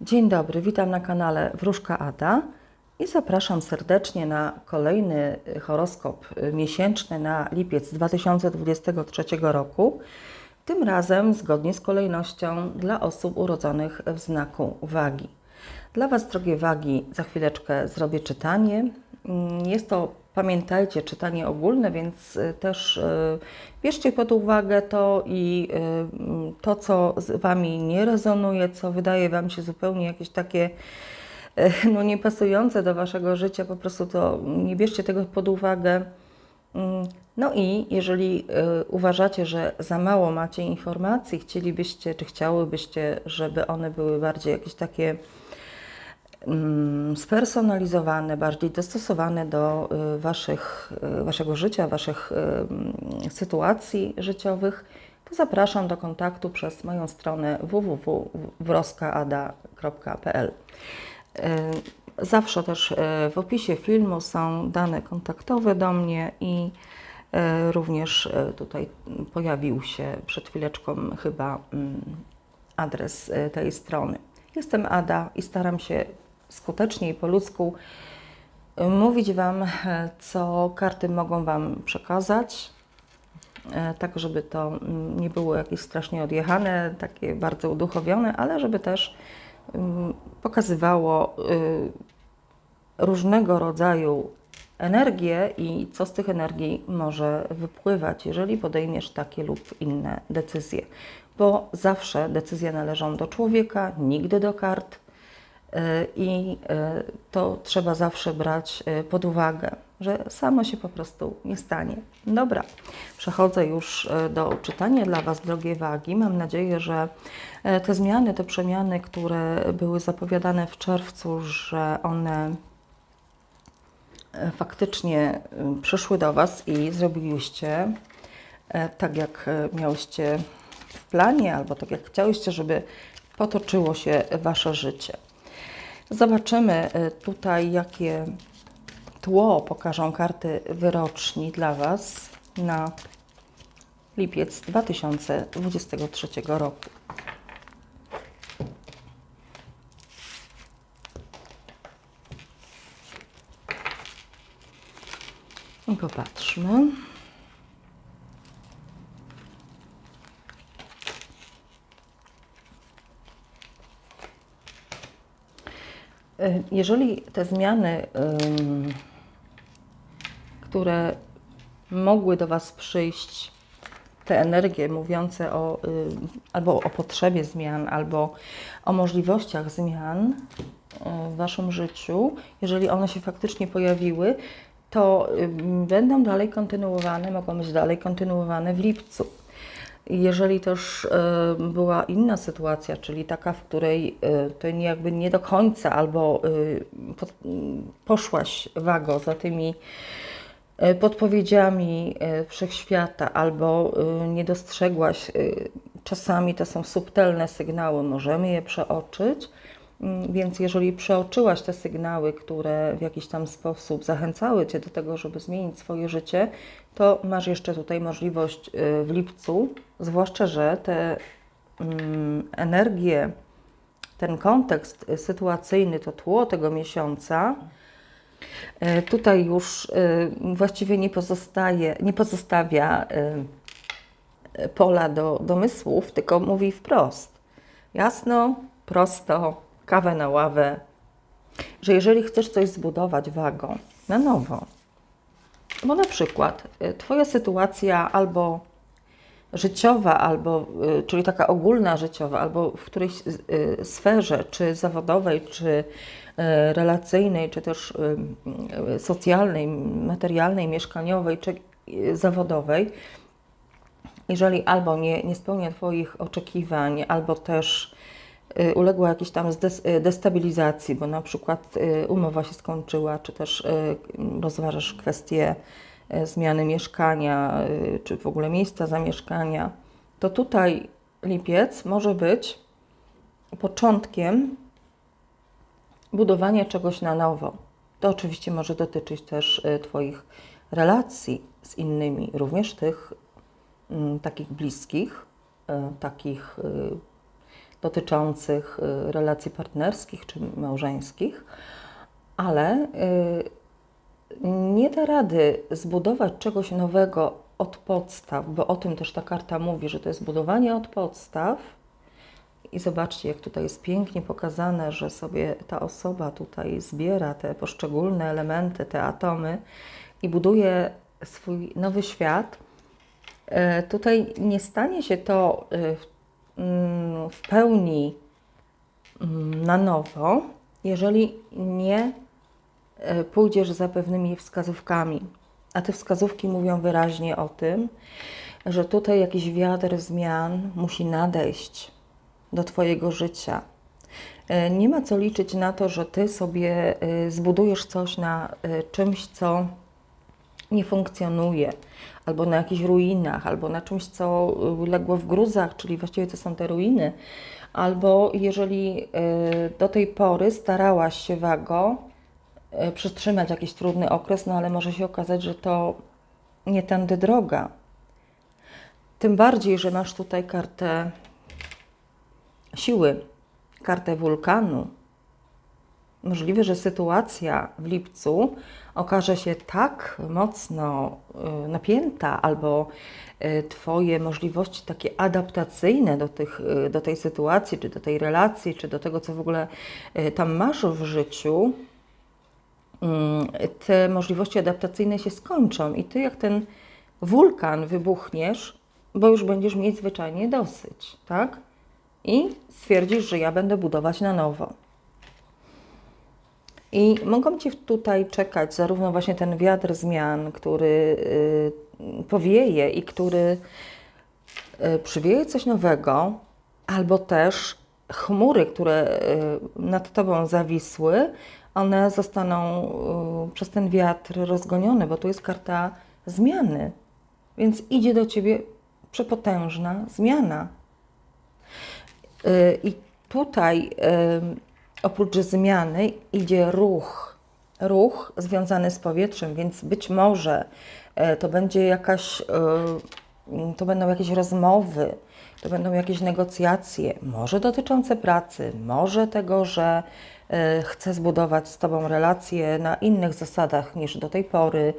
Dzień dobry, witam na kanale Wróżka Ada i zapraszam serdecznie na kolejny horoskop miesięczny na lipiec 2023 roku. Tym razem zgodnie z kolejnością dla osób urodzonych w znaku wagi. Dla Was, drogie wagi, za chwileczkę zrobię czytanie. Mm, Jest to, pamiętajcie, czytanie ogólne, więc y, też y, bierzcie pod uwagę to i y, mm, to, co z Wami nie rezonuje, co wydaje Wam się zupełnie jakieś takie no, niepasujące do Waszego życia, po prostu to nie bierzcie tego pod uwagę. Mm, No i jeżeli uważacie, że za mało macie informacji, chcielibyście, czy chciałybyście, żeby one były bardziej jakieś takie spersonalizowane, bardziej dostosowane do y, waszych, y, Waszego życia, Waszych y, mm, sytuacji życiowych, to zapraszam do kontaktu przez moją stronę www.wroskaada.pl. Zawsze też w opisie filmu są dane kontaktowe do mnie i również tutaj pojawił się przed chwileczką chyba mm, adres tej strony. Jestem Ada i staram się skutecznie i po ludzku mówić Wam, e, co karty mogą Wam przekazać, e, tak żeby to mm, nie było jakieś strasznie odjechane, takie bardzo uduchowione, ale żeby też mm, pokazywało y, różnego rodzaju energię i co z tych energii może wypływać, jeżeli podejmiesz takie lub inne decyzje. Bo zawsze decyzje należą do człowieka, nigdy do kart i y, to trzeba zawsze brać y, pod uwagę, że samo się po prostu nie stanie. Dobra, przechodzę już do czytania dla Was, drogie wagi. Mam nadzieję, że e, te zmiany, te przemiany, które były zapowiadane w czerwcu, że one e, faktycznie przyszły do Was i zrobiliście e, tak, jak e, miałyście w planie, albo tak, jak chciałyście, żeby potoczyło się Wasze życie. Zobaczymy e, tutaj, jakie tło pokażą karty wyroczni dla Was na lipiec 2023 roku. I popatrzmy. Jeżeli te zmiany, które mogły do Was przyjść, te energie mówiące o, ym, albo o potrzebie zmian, albo o możliwościach zmian y, w Waszym życiu, jeżeli one się faktycznie pojawiły, to będą dalej kontynuowane, mogą być dalej kontynuowane w lipcu. Jeżeli też y, była inna sytuacja, czyli taka, w której y, to nie jakby nie do końca albo pod, poszłaś wago za tymi podpowiedziami wszechświata, albo nie dostrzegłaś, czasami to są subtelne sygnały, możemy je przeoczyć. Mm, Więc jeżeli przeoczyłaś te sygnały, które w jakiś tam sposób zachęcały Cię do tego, żeby zmienić swoje życie, to masz jeszcze tutaj możliwość y, w lipcu, zwłaszcza, że te mm, energie, ten kontekst sytuacyjny, to tło tego miesiąca, y, tutaj już y, właściwie nie pozostaje, nie pozostawia pola do domysłów, tylko mówi wprost. Jasno, prosto, kawę na ławę, że jeżeli chcesz coś zbudować wagą na nowo, bo na przykład y, Twoja sytuacja albo życiowa, albo, y, czyli taka ogólna życiowa, albo w którejś y, sferze, czy zawodowej, czy relacyjnej, czy też socjalnej, materialnej, mieszkaniowej, czy zawodowej, jeżeli albo nie, nie spełnia Twoich oczekiwań, albo też uległa jakiejś tam y, destabilizacji, bo na przykład y, umowa się skończyła, czy też y, rozważasz kwestię y, zmiany mieszkania, y, czy w ogóle miejsca zamieszkania, to tutaj lipiec może być początkiem budowania czegoś na nowo. To oczywiście może dotyczyć też y, Twoich relacji z innymi, również tych mm, takich bliskich, y, takich y, dotyczących y, relacji partnerskich czy małżeńskich, ale y, nie da rady zbudować czegoś nowego od podstaw, bo o tym też ta karta mówi, że to jest budowanie od podstaw. I zobaczcie, jak tutaj jest pięknie pokazane, że sobie ta osoba tutaj zbiera te poszczególne elementy, te atomy i buduje swój nowy świat. E, Tutaj nie stanie się to e, w- w pełni mm, na nowo, jeżeli nie e, pójdziesz za pewnymi wskazówkami. A te wskazówki mówią wyraźnie o tym, że tutaj jakiś wiatr zmian musi nadejść do Twojego życia. E, Nie ma co liczyć na to, że Ty sobie e, zbudujesz coś na czymś, co nie funkcjonuje, albo na jakichś ruinach, albo na czymś, co y, legło w gruzach, czyli właściwie to są te ruiny, albo jeżeli y, do tej pory starałaś się wago y, przytrzymać jakiś trudny okres, no ale może się okazać, że to nie tędy droga. Tym bardziej, że masz tutaj kartę siły, kartę wulkanu, Możliwe, że sytuacja w lipcu okaże się tak mocno y, napięta, albo y, Twoje możliwości takie adaptacyjne do, tych, y, do tej sytuacji, czy do tej relacji, czy do tego, co w ogóle tam masz w życiu, mm, te możliwości adaptacyjne się skończą i Ty, jak ten wulkan, wybuchniesz, bo już będziesz mieć zwyczajnie dosyć, tak? I stwierdzisz, że ja będę budować na nowo. I mogą Ci tutaj czekać zarówno właśnie ten wiatr zmian, który y, powieje i który y, przywieje coś nowego, albo też chmury, które y, nad Tobą zawisły, one zostaną przez ten wiatr rozgonione, bo tu jest karta zmiany. Więc idzie do Ciebie przepotężna zmiana. I tutaj oprócz zmiany idzie ruch. Ruch związany z powietrzem, więc być może e, to będzie jakaś, e, to będą jakieś rozmowy, to będą jakieś negocjacje, może dotyczące pracy, może tego, że chcę zbudować z Tobą relacje na innych zasadach niż do tej pory,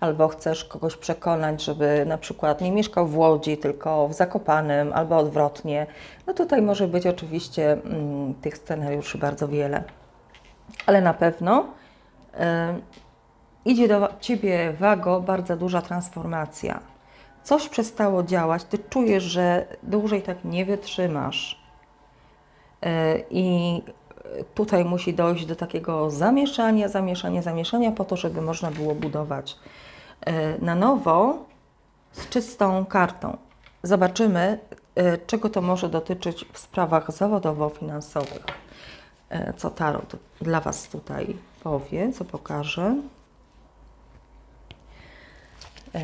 albo chcesz kogoś przekonać, żeby na przykład nie mieszkał w Łodzi, tylko w Zakopanem, albo odwrotnie. No tutaj może być oczywiście mm, tych scenariuszy bardzo wiele. Ale na pewno e, idzie do Ciebie, Wago, bardzo duża transformacja. Coś przestało działać, Ty czujesz, że dłużej tak nie wytrzymasz. E, I tutaj musi dojść do takiego zamieszania, zamieszania, zamieszania po to, żeby można było budować e, na nowo z czystą kartą. Zobaczymy, e, czego to może dotyczyć w sprawach zawodowo-finansowych. E, Co Tarot dla Was tutaj powie, co pokaże.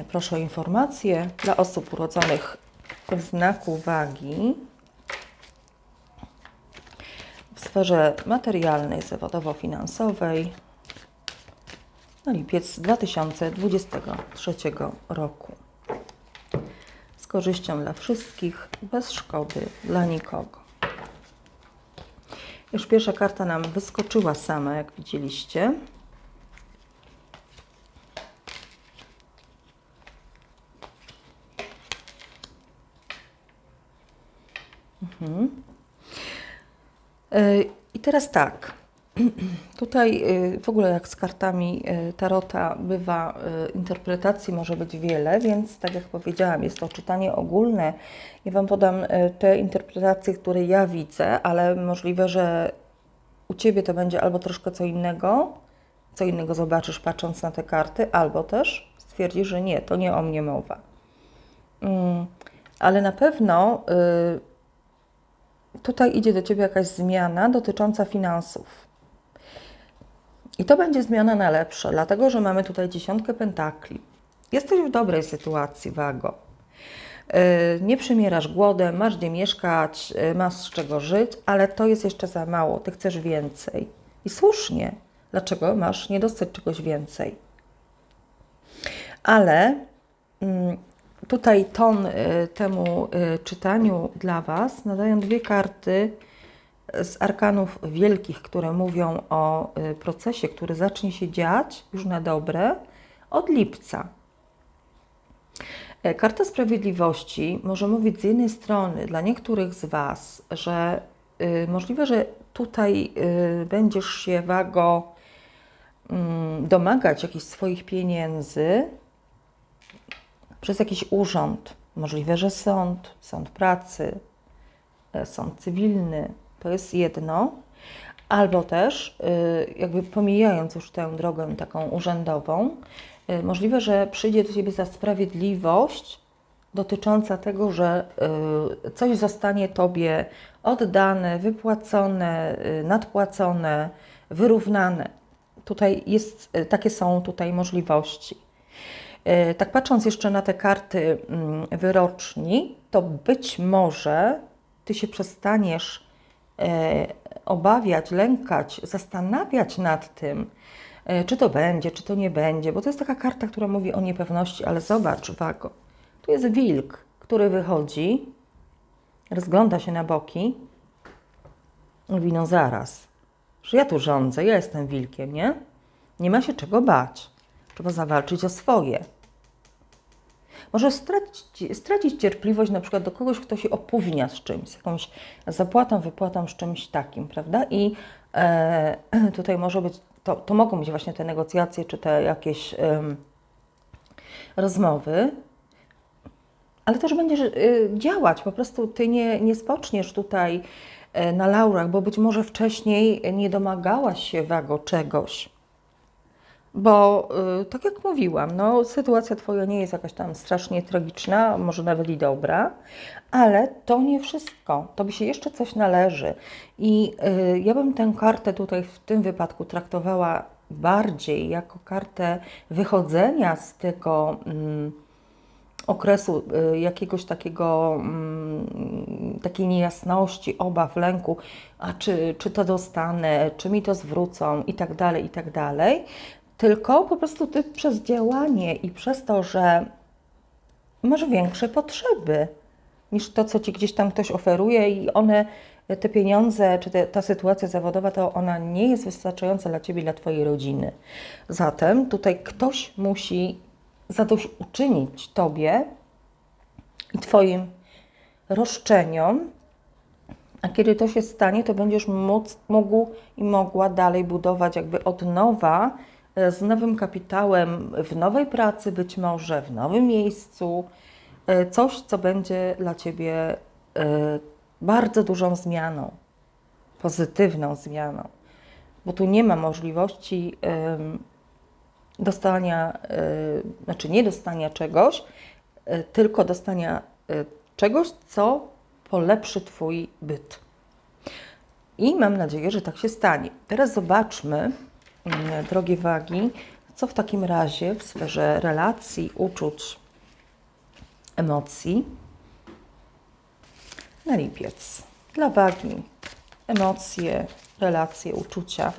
Proszę o informacje dla osób urodzonych w znaku wagi w sferze materialnej, zawodowo-finansowej na lipiec 2023 roku. Z korzyścią dla wszystkich, bez szkody dla nikogo. Już pierwsza karta nam wyskoczyła sama, jak widzieliście. E, I teraz tak. Tutaj y, w ogóle jak z kartami y, Tarota bywa, interpretacji może być wiele, więc tak jak powiedziałam, jest to czytanie ogólne. Ja Wam podam te interpretacje, które ja widzę, ale możliwe, że u Ciebie to będzie albo troszkę co innego, co innego zobaczysz patrząc na te karty, albo też stwierdzisz, że nie, to nie o mnie mowa. Mm, ale na pewno y, tutaj idzie do Ciebie jakaś zmiana dotycząca finansów. I to będzie zmiana na lepsze, dlatego że mamy tutaj dziesiątkę pentakli. Jesteś w dobrej sytuacji, Wago. Yy, Nie przymierasz głodem, masz gdzie mieszkać, yy, masz z czego żyć, ale to jest jeszcze za mało. Ty chcesz więcej. I słusznie. Dlaczego masz niedosyt czegoś więcej? Ale mm, tutaj ton y, temu y, czytaniu dla Was nadają dwie karty z arkanów wielkich, które mówią o y, procesie, który zacznie się dziać już na dobre od lipca. E, Karta Sprawiedliwości może mówić z jednej strony dla niektórych z Was, że możliwe, że tutaj będziesz się wago mm, domagać jakichś swoich pieniędzy przez jakiś urząd. Możliwe, że sąd, sąd pracy, e, sąd cywilny, to jest jedno. Albo też, y, jakby pomijając już tę drogę taką urzędową, y, możliwe, że przyjdzie do Ciebie za sprawiedliwość dotycząca tego, że y, coś zostanie Tobie oddane, wypłacone, nadpłacone, wyrównane. Tutaj jest, takie są tutaj możliwości. E, Tak patrząc jeszcze na te karty mm, wyroczni, to być może Ty się przestaniesz e, obawiać, lękać, zastanawiać nad tym, e, czy to będzie, czy to nie będzie, bo to jest taka karta, która mówi o niepewności, ale zobacz, Wago, tu jest wilk, który wychodzi, rozgląda się na boki, mówi, no zaraz, że ja tu rządzę, ja jestem wilkiem, nie? Nie ma się czego bać. Trzeba zawalczyć o swoje. Może stracić, stracić cierpliwość na przykład do kogoś, kto się opóźnia z czymś, z jakąś zapłatą, wypłatą, z czymś takim, prawda? I e, tutaj może być, to, to mogą być właśnie te negocjacje, czy te jakieś em, rozmowy, ale też będziesz y, działać. Po prostu ty nie, nie spoczniesz tutaj e, na laurach, bo być może wcześniej nie domagałaś się wago czegoś. Bo y, tak jak mówiłam, no, sytuacja Twoja nie jest jakaś tam strasznie tragiczna, może nawet i dobra, ale to nie wszystko. Tobie się jeszcze coś należy. I y, ja bym tę kartę tutaj w tym wypadku traktowała bardziej jako kartę wychodzenia z tego. Mm, okresu y, jakiegoś takiego, mm, takiej niejasności, obaw, lęku, a czy, czy to dostanę, czy mi to zwrócą i tak dalej, i tak dalej. Tylko po prostu ty przez działanie i przez to, że masz większe potrzeby niż to, co ci gdzieś tam ktoś oferuje i one, te pieniądze, czy te, ta sytuacja zawodowa, to ona nie jest wystarczająca dla ciebie, dla twojej rodziny. Zatem tutaj ktoś musi zadośćuczynić tobie i twoim roszczeniom, a kiedy to się stanie, to będziesz móc, mógł i mogła dalej budować jakby od nowa, z nowym kapitałem, w nowej pracy być może, w nowym miejscu, e, coś, co będzie dla Ciebie e, bardzo dużą zmianą, pozytywną zmianą, bo tu nie ma możliwości dostania, znaczy nie dostania czegoś, tylko dostania czegoś, co polepszy Twój byt. I mam nadzieję, że tak się stanie. Teraz zobaczmy, drogie wagi, co w takim razie w sferze relacji, uczuć, emocji na lipiec. Dla wagi emocje, relacje, uczucia.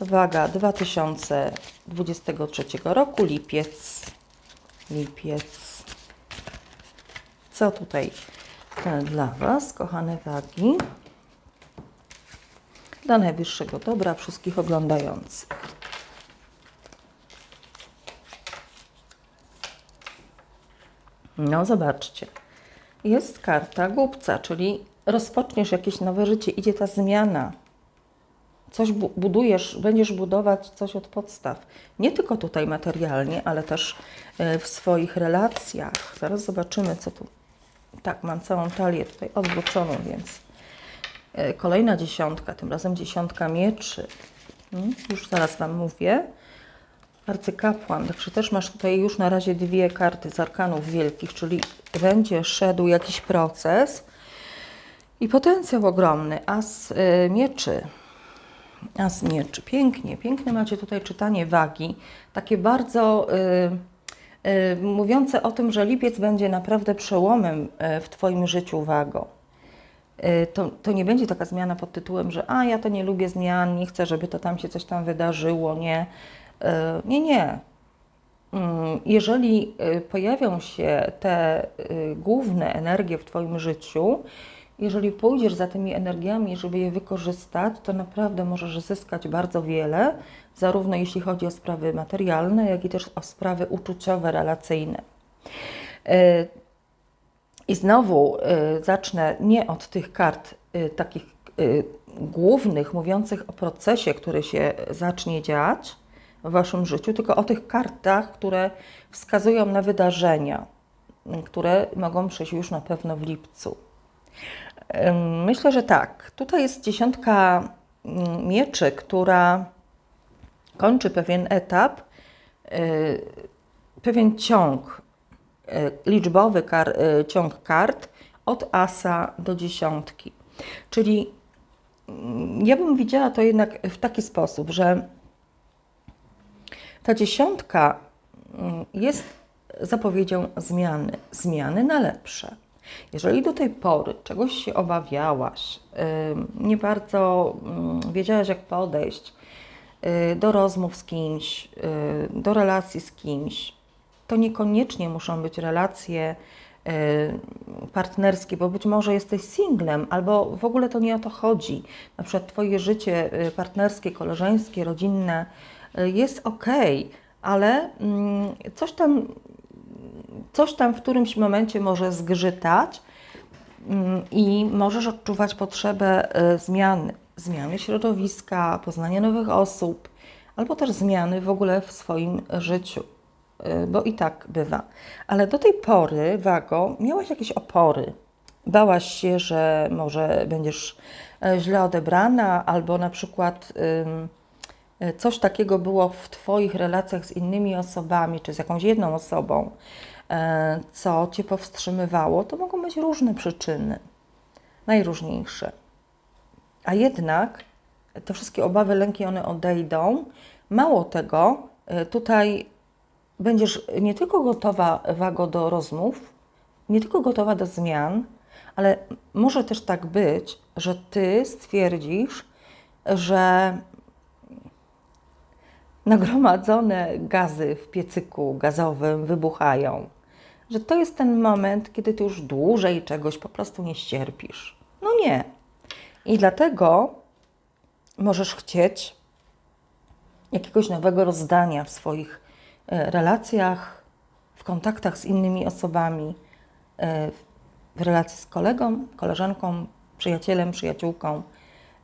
Waga 2023 roku, lipiec. Lipiec. Co tutaj e, dla Was, kochane wagi? Dla najwyższego dobra wszystkich oglądających. No, zobaczcie. Jest karta głupca, czyli rozpoczniesz jakieś nowe życie, idzie ta zmiana. Coś bu- budujesz, będziesz budować coś od podstaw. Nie tylko tutaj materialnie, ale też e, w swoich relacjach. Zaraz zobaczymy, co tu. Tak, mam całą talię tutaj odwróconą, więc e, kolejna dziesiątka, tym razem dziesiątka mieczy. Mm, Już zaraz Wam mówię. Arcykapłan, także też masz tutaj już na razie dwie karty z arkanów wielkich, czyli będzie szedł jakiś proces i potencjał ogromny. As y, mieczy. As mieczy. Pięknie, piękne macie tutaj czytanie wagi. Takie bardzo y, y, mówiące o tym, że lipiec będzie naprawdę przełomem y, w Twoim życiu wago. Y, To, to nie będzie taka zmiana pod tytułem, że a ja to nie lubię zmian, nie chcę, żeby to tam się coś tam wydarzyło, nie. Y, Nie, nie. mm, jeżeli y, pojawią się te y, główne energie w Twoim życiu, jeżeli pójdziesz za tymi energiami, żeby je wykorzystać, to naprawdę możesz zyskać bardzo wiele, zarówno jeśli chodzi o sprawy materialne, jak i też o sprawy uczuciowe, relacyjne. I znowu zacznę nie od tych kart takich głównych, mówiących o procesie, który się zacznie dziać w Waszym życiu, tylko o tych kartach, które wskazują na wydarzenia, które mogą przyjść już na pewno w lipcu. Myślę, że tak. Tutaj jest dziesiątka mm, mieczy, która kończy pewien etap, y, pewien ciąg, y, liczbowy kar, y, ciąg kart od asa do dziesiątki. Czyli mm, ja bym widziała to jednak w taki sposób, że ta dziesiątka mm, jest zapowiedzią zmiany, zmiany na lepsze. Jeżeli do tej pory czegoś się obawiałaś, nie bardzo ym, wiedziałaś, jak podejść y, do rozmów z kimś, y, do relacji z kimś, to niekoniecznie muszą być relacje y, partnerskie, bo być może jesteś singlem, albo w ogóle to nie o to chodzi. Na przykład Twoje życie partnerskie, koleżeńskie, rodzinne jest ok, ale mm, coś tam coś tam w którymś momencie może zgrzytać mm, i możesz odczuwać potrzebę e, zmiany, zmiany środowiska, poznania nowych osób, albo też zmiany w ogóle w swoim życiu, e, bo i tak bywa. Ale do tej pory, Wago, miałaś jakieś opory. Bałaś się, że może będziesz e, źle odebrana, albo na przykład e, coś takiego było w Twoich relacjach z innymi osobami, czy z jakąś jedną osobą, e, co Cię powstrzymywało, to mogą być różne przyczyny, najróżniejsze. A jednak te wszystkie obawy, lęki, one odejdą. Mało tego, e, tutaj będziesz nie tylko gotowa, Wago, do rozmów, nie tylko gotowa do zmian, ale może też tak być, że Ty stwierdzisz, że nagromadzone gazy w piecyku gazowym wybuchają. Że to jest ten moment, kiedy ty już dłużej czegoś po prostu nie ścierpisz. No nie. I dlatego możesz chcieć jakiegoś nowego rozdania w swoich e, relacjach, w kontaktach z innymi osobami, e, w relacji z kolegą, koleżanką, przyjacielem, przyjaciółką,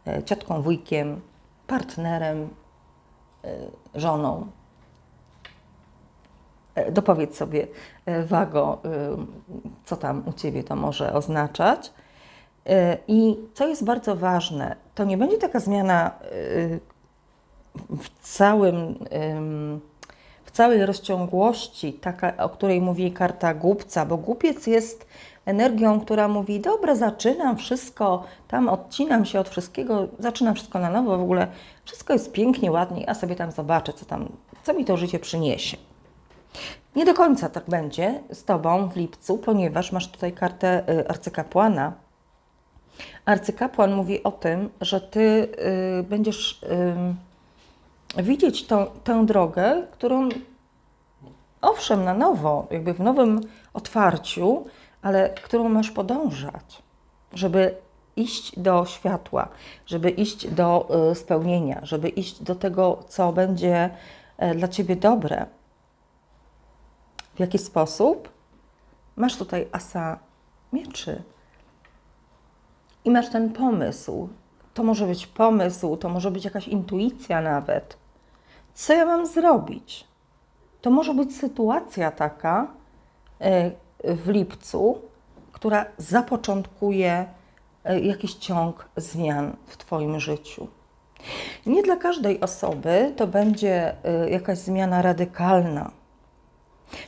e, ciotką, wujkiem, partnerem, żoną. E, Dopowiedz sobie, e, Wago, e, co tam u Ciebie to może oznaczać. E, I co jest bardzo ważne, to nie będzie taka zmiana e, w całym, w całej rozciągłości, taka, o której mówi karta głupca, bo głupiec jest energią, która mówi, dobra, zaczynam wszystko, tam odcinam się od wszystkiego, zaczynam wszystko na nowo, w ogóle wszystko jest pięknie, ładnie, a sobie tam zobaczę, co tam, co mi to życie przyniesie. Nie do końca tak będzie z Tobą w lipcu, ponieważ masz tutaj kartę y, arcykapłana. Arcykapłan mówi o tym, że Ty y, będziesz widzieć tą, tę drogę, którą owszem, na nowo, jakby w nowym otwarciu, ale którą masz podążać, żeby iść do światła, żeby iść do y, spełnienia, żeby iść do tego, co będzie e, dla Ciebie dobre. W jaki sposób? Masz tutaj asa mieczy i masz ten pomysł. To może być pomysł, to może być jakaś intuicja nawet. Co ja mam zrobić? To może być sytuacja taka e, w lipcu, która zapoczątkuje e, jakiś ciąg zmian w Twoim życiu. Nie dla każdej osoby to będzie e, jakaś zmiana radykalna,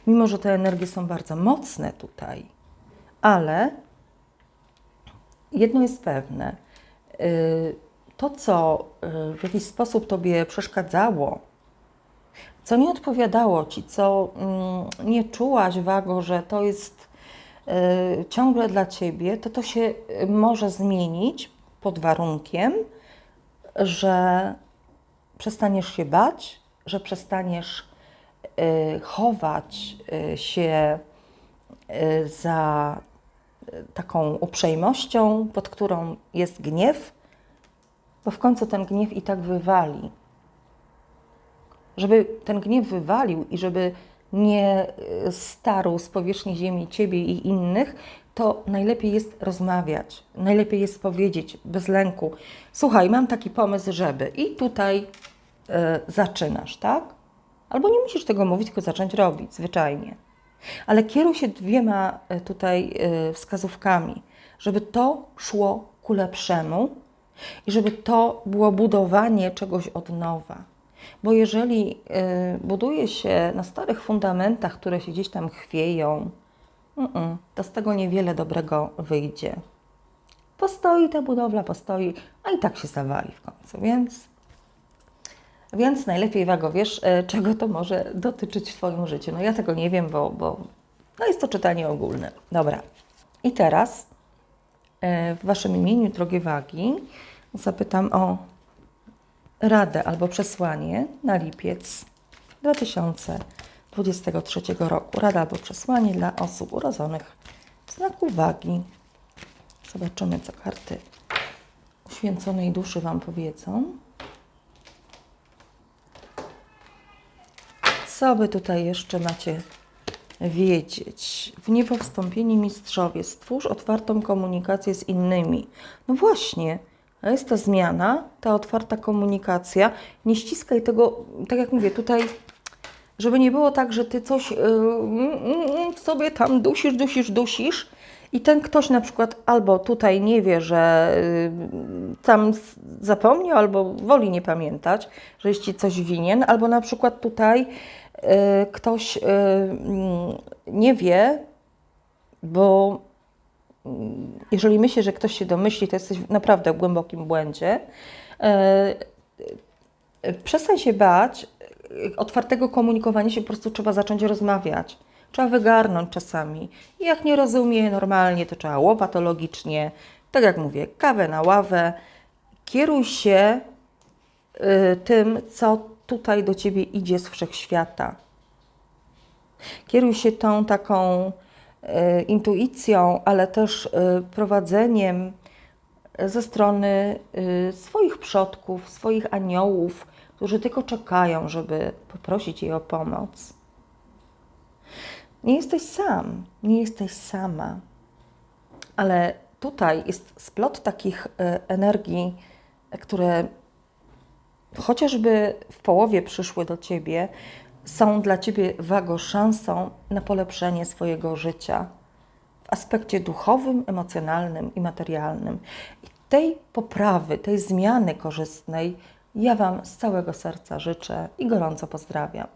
mimo że te energie są bardzo mocne tutaj, ale jedno jest pewne. y, To, co w jakiś sposób Tobie przeszkadzało, co nie odpowiadało Ci, co mm, nie czułaś wago, że to jest y, ciągle dla Ciebie, to to się y, może zmienić pod warunkiem, że przestaniesz się bać, że przestaniesz y, chować się za taką uprzejmością, pod którą jest gniew, bo w końcu ten gniew i tak wywali. Żeby ten gniew wywalił i żeby nie y, starł z powierzchni ziemi ciebie i innych, to najlepiej jest rozmawiać, najlepiej jest powiedzieć bez lęku: Słuchaj, mam taki pomysł, żeby. I tutaj y, zaczynasz, tak? Albo nie musisz tego mówić, tylko zacząć robić, zwyczajnie. Ale kieruj się dwiema y, tutaj wskazówkami, żeby to szło ku lepszemu i żeby to było budowanie czegoś od nowa. Bo jeżeli y, buduje się na starych fundamentach, które się gdzieś tam chwieją, to z tego niewiele dobrego wyjdzie. Postoi ta budowla, postoi, a i tak się zawali w końcu, więc, więc najlepiej, Wago, wiesz, y, czego to może dotyczyć w Twoim życiu. No ja tego nie wiem, bo, bo no jest to czytanie ogólne. Dobra. I teraz y, w Waszym imieniu, drogie Wagi, zapytam o radę albo przesłanie na lipiec 2023 roku. Rada albo przesłanie dla osób urodzonych w znaku wagi. Zobaczymy, co karty uświęconej duszy Wam powiedzą. Co Wy tutaj jeszcze macie wiedzieć? W niebo wstąpieni mistrzowie, stwórz otwartą komunikację z innymi. No właśnie, a jest ta zmiana, ta otwarta komunikacja. Nie ściskaj tego, tak jak mówię, tutaj, żeby nie było tak, że ty coś yy, sobie tam dusisz, dusisz, dusisz i ten ktoś na przykład albo tutaj nie wie, że yy, tam zapomniał, albo woli nie pamiętać, że jest ci coś winien, albo na przykład tutaj yy, ktoś yy, mm, nie wie, bo jeżeli myślę, że ktoś się domyśli, to jesteś naprawdę w głębokim błędzie. E, e, Przestań się bać. e, Otwartego komunikowania się po prostu trzeba zacząć rozmawiać. Trzeba wygarnąć czasami. Jak nie rozumie normalnie, to trzeba łopatologicznie. Tak jak mówię, kawę na ławę. Kieruj się tym, co tutaj do ciebie idzie z wszechświata. Kieruj się tą taką intuicją, ale też e, prowadzeniem e, ze strony e, swoich przodków, swoich aniołów, którzy tylko czekają, żeby poprosić je o pomoc. Nie jesteś sam, nie jesteś sama, ale tutaj jest splot takich e, energii, e, które chociażby w połowie przyszły do ciebie, są dla ciebie wago szansą na polepszenie swojego życia w aspekcie duchowym, emocjonalnym i materialnym. I tej poprawy, tej zmiany korzystnej ja Wam z całego serca życzę i gorąco pozdrawiam.